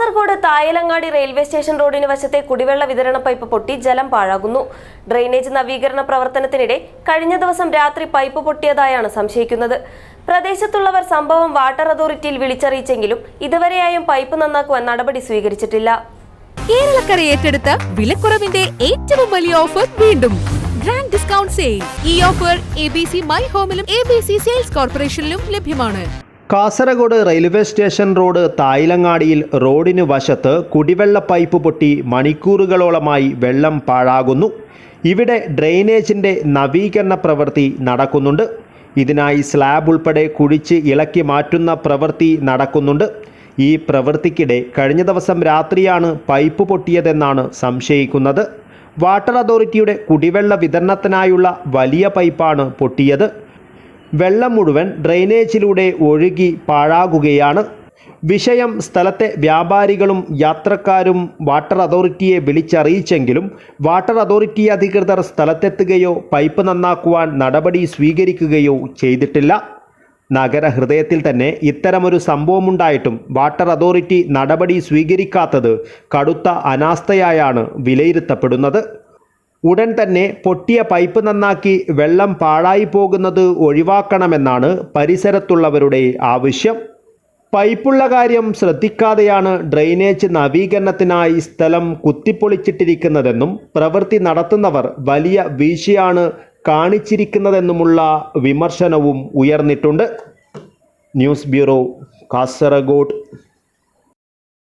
Kasaragod Thayalangadi railway station റോഡിന് വശത്തെ കുടിവെള്ള വിതരണ പൈപ്പ് പൊട്ടി ജലം പാഴാകുന്നു. ഡ്രെയിനേജ് നവീകരണ പ്രവർത്തനത്തിനിടെ കഴിഞ്ഞ ദിവസം രാത്രി പൈപ്പ് പൊട്ടിയതായാണ് സംശയിക്കുന്നത്. പ്രദേശത്തുള്ളവർ സംഭവം വാട്ടർ അതോറിറ്റിയിൽ വിളിച്ചറിയിച്ചെങ്കിലും ഇതുവരെയായും പൈപ്പ് നന്നാക്കുവാൻ നടപടി സ്വീകരിച്ചിട്ടില്ല. കേരളക്കര ഏറ്റെടുത്ത വിലക്കുറവിന്റെ ഏറ്റവും വലിയ ഓഫർ വീണ്ടും. ഗ്രാൻഡ് ഡിസ്കൗണ്ട് സെയിൽ ഈ offer A B C my ഹോമിലും A B C sales കോർപ്പറേഷനിലും ലഭ്യമാണ്. കാസർഗോഡ് റെയിൽവേ സ്റ്റേഷൻ റോഡ് തായിലങ്ങാടിയിൽ റോഡിന് വശത്ത് കുടിവെള്ള പൈപ്പ് പൊട്ടി മണിക്കൂറുകളോളമായി വെള്ളം പാഴാകുന്നു. ഇവിടെ ഡ്രെയിനേജിന്റെ നവീകരണ പ്രവൃത്തി നടക്കുന്നുണ്ട്. ഇതിനായി സ്ലാബ് ഉൾപ്പെടെ കുഴിച്ച് ഇളക്കി മാറ്റുന്ന പ്രവൃത്തി നടക്കുന്നുണ്ട്. ഈ പ്രവൃത്തിക്കിടെ കഴിഞ്ഞ ദിവസം രാത്രിയാണ് പൈപ്പ് പൊട്ടിയതെന്നാണ് സംശയിക്കുന്നത്. വാട്ടർ അതോറിറ്റിയുടെ കുടിവെള്ള വിതരണത്തിനായുള്ള വലിയ പൈപ്പാണ് പൊട്ടിയത്. വെള്ളം മുഴുവൻ ഡ്രെയിനേജിലൂടെ ഒഴുകി പാഴാകുകയാണ്. വിഷയം സ്ഥലത്തെ വ്യാപാരികളും യാത്രക്കാരും വാട്ടർ അതോറിറ്റിയെ വിളിച്ചറിയിച്ചെങ്കിലും വാട്ടർ അതോറിറ്റി അധികൃതർ സ്ഥലത്തെത്തുകയോ പൈപ്പ് നന്നാക്കുവാൻ നടപടി സ്വീകരിക്കുകയോ ചെയ്തിട്ടില്ല. നഗരഹൃദയത്തിൽ തന്നെ ഇത്തരമൊരു സംഭവമുണ്ടായിട്ടും വാട്ടർ അതോറിറ്റി നടപടി സ്വീകരിക്കാത്തത് കടുത്ത അനാസ്ഥയായാണ് വിലയിരുത്തപ്പെടുന്നത്. ഉടൻ തന്നെ പൊട്ടിയ പൈപ്പ് നന്നാക്കി വെള്ളം പാഴായി പോകുന്നത് ഒഴിവാക്കണമെന്നാണ് പരിസരത്തുള്ളവരുടെ ആവശ്യം. പൈപ്പുള്ള കാര്യം ശ്രദ്ധിക്കാതെയാണ് ഡ്രെയിനേജ് നവീകരണത്തിനായി സ്ഥലം കുത്തിപ്പൊളിച്ചിട്ടിരിക്കുന്നതെന്നും പ്രവൃത്തി നടത്തുന്നവർ വലിയ വീഴ്ചയാണ് കാണിച്ചിരിക്കുന്നതെന്നുമുള്ള വിമർശനവും ഉയർന്നിട്ടുണ്ട്. News bureau Kasaragod.